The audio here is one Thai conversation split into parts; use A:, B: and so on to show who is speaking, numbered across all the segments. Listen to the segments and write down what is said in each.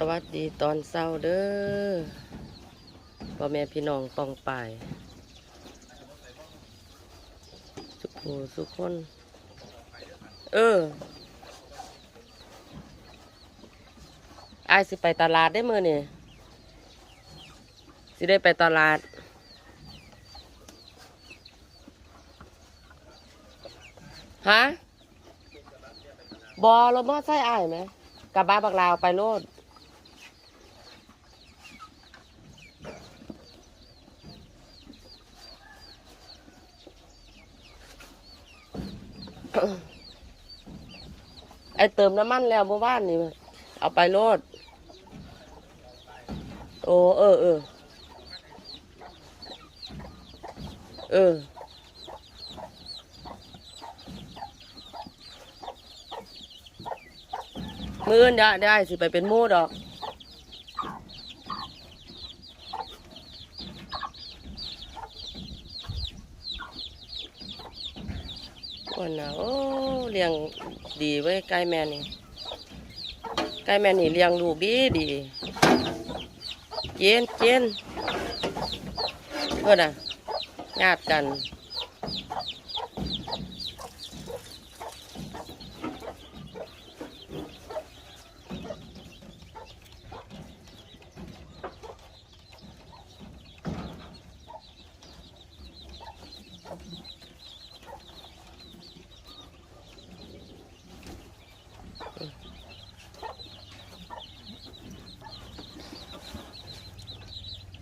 A: สวัสดีตอนเช้าเด้อพ่อแม่พี่น้องปองป่ายสุขหูสุขคน เอออายสิไปตลาดได้มือนี่สิได้ไปตลาด ฮะ บอรถมอไซค์อ้ายไหม กลับบ้านบักลาวไปโลด ไอเติมน้ำมันแล้วเมื่อวานนี่เอาไปโลด โอ้เออเออเออมืออนได้ได้สิไปเป็นมูดอก คนนะโอ้เลี้ยงดีเว้ยไก่แม่นี่ไก่แม่นี่เลี้ยงลูกดีดีเจนเจนเพื่อนน่ะญาติกัน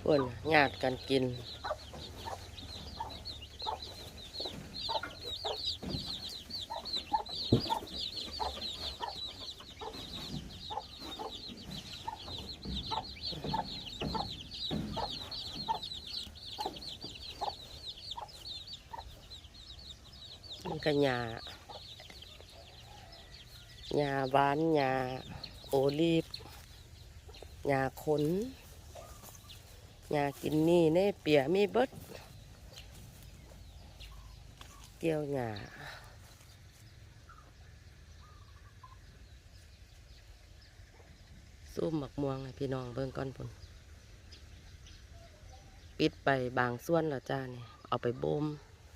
A: พื่อนญาติกันกินนี่ก็หญ้าหญ้าหวานหญ้าโอลีฟหญ้าขน หญ้ากินนี่เน่เปียมีเบิดเกี่ยวหญ้าสู้หมักม่วงให้พี่น้องเบิ่งก่อนพุ่นปิดไปบางส่วนแล้วจ้านี่เอาไปบ่ม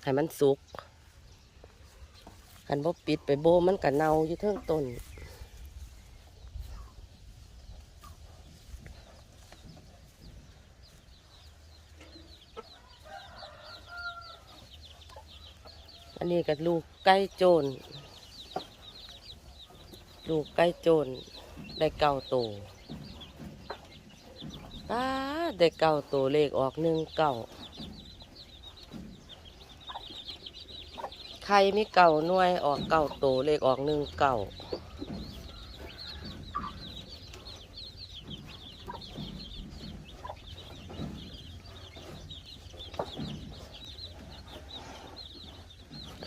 A: ให้มันสุกคันบ่ปิดไปโบมันก็เน่าอยู่เทิงต้น อันนี้ก็ลูกไก่โจรลูกไก่โจรได้เก่าโตป้าได้เก่าโตเลขออกหนึ่งเก่าใครมีเก่าหน่วยออกเก่าโตเลขออกหนึ่งเก่า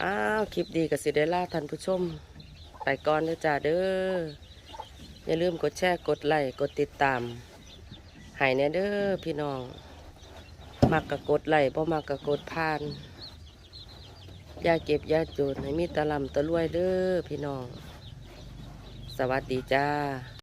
A: อ้าว คลิปดีกับสิเดล่าท่านผู้ชม ไปก่อนเด้อจ้าเด้อ อย่าลืมกดแชร์ กดไลค์ กดติดตามให้แน่เด้อพี่น้อง มักกะกดไลค์บ่มักกะกดผ่านอย่าเก็บอย่าโจรให้มีตะลำตะรวยเด้อพี่น้อง สวัสดีจ้า